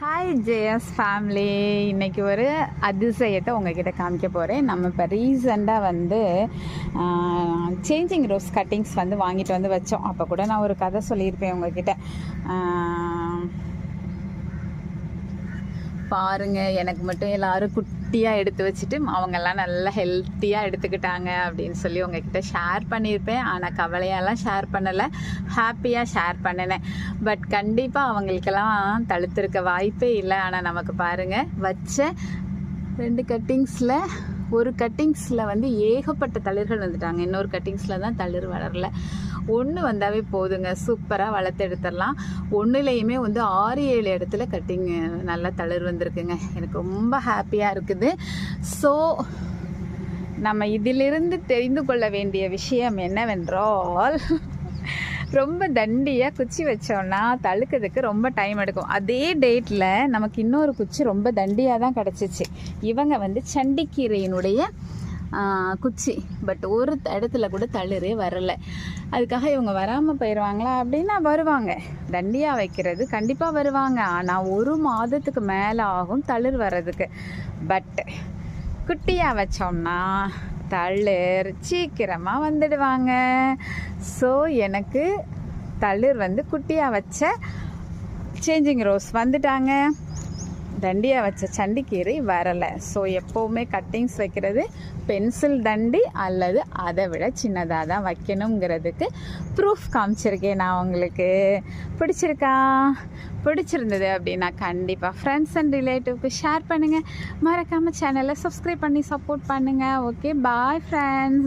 Hi JS family இன்னைக்கு ஒரு அதிசயத்தை உங்ககிட்ட காமிக்க போகிறேன் நம்ம இப்போ ரீசெண்டாக வந்து சேஞ்சிங் ரோஸ் கட்டிங்ஸ் வந்து வாங்கிட்டு வந்து வச்சோம். அப்போ கூட நான் ஒரு கதை சொல்லியிருப்பேன் உங்ககிட்ட. பாருங்கள் பாருங்க எனக்கு மட்டும் எல்லாரும் குட்டியாக எடுத்து வச்சுட்டு அவங்கெல்லாம் நல்லா ஹெல்த்தியாக எடுத்துக்கிட்டாங்க அப்படின்னு சொல்லி உங்ககிட்ட ஷேர் பண்ணியிருப்பேன். ஆனால் கவலையெல்லாம் ஷேர் பண்ணலை. ஹாப்பியாக ஷேர் பண்ணினேன். பட் கண்டிப்பாக அவங்களுக்கெல்லாம் தழுத்திருக்க வாய்ப்பே இல்லை. ஆனால் நமக்கு பாருங்கள் வச்ச ரெண்டு கட்டிங்ஸில் ஒரு கட்டிங்ஸில் வந்து ஏகப்பட்ட தளிர்கள் வந்துட்டாங்க. இன்னொரு கட்டிங்ஸில் தான் தளிர் வளரல. ஒன்று வந்தாவே போதுங்க. சூப்பராக வளர்த்து எடுத்துடலாம். ஒன்றுலேயுமே வந்து ஆறு ஏழு இடத்துல கட்டிங் நல்லா தளிர் வந்திருக்குங்க. எனக்கு ரொம்ப ஹாப்பியாக இருக்குது. ஸோ நம்ம இதிலிருந்து தெரிந்து கொள்ள வேண்டிய விஷயம் என்னவென்றால் ரொம்ப தண்டியாக குச்சி வச்சோன்னா தழுக்கிறதுக்கு ரொம்ப டைம் எடுக்கும். அதே டேட்டில் நமக்கு இன்னொரு குச்சி ரொம்ப தண்டியாக தான் கிடச்சிச்சு. இவங்க வந்து சண்டிக்கீரையினுடைய குச்சி. பட் ஒரு இடத்துல கூட தளிரே வரலை. அதுக்காக இவங்க வராமல் போயிடுவாங்களா அப்படின்னா வருவாங்க. தண்டியாக வைக்கிறது கண்டிப்பாக வருவாங்க. ஆனால் ஒரு மாதத்துக்கு மேலே ஆகும் தளிர் வர்றதுக்கு. பட் குட்டியாக வச்சோம்னா தளிர் சீக்கிரமாக வந்துடுவாங்க. ஸோ எனக்கு தளிர் வந்து குட்டியாக வச்ச சேஞ்சிங் ரோஸ் வந்துட்டாங்க. தண்டியாக வச்ச சண்டிக்கீரை வரலை. ஸோ எப்போவுமே கட்டிங்ஸ் வைக்கிறது பென்சில் தண்டி அல்லது அதை விட சின்னதாக தான் வைக்கணுங்கிறதுக்கு ப்ரூஃப் காமிச்சிருக்கேன் நான் உங்களுக்கு. பிடிச்சிருக்கா? பிடிச்சிருந்தது அப்படின்னா கண்டிப்பாக ஃப்ரெண்ட்ஸ் அண்ட் ரிலேட்டிவ்க்கு ஷேர் பண்ணுங்கள் மறக்காமல் சேனலை சப்ஸ்கிரைப் பண்ணி சப்போர்ட் பண்ணுங்கள் ஓகே பாய் ஃப்ரெண்ட்ஸ்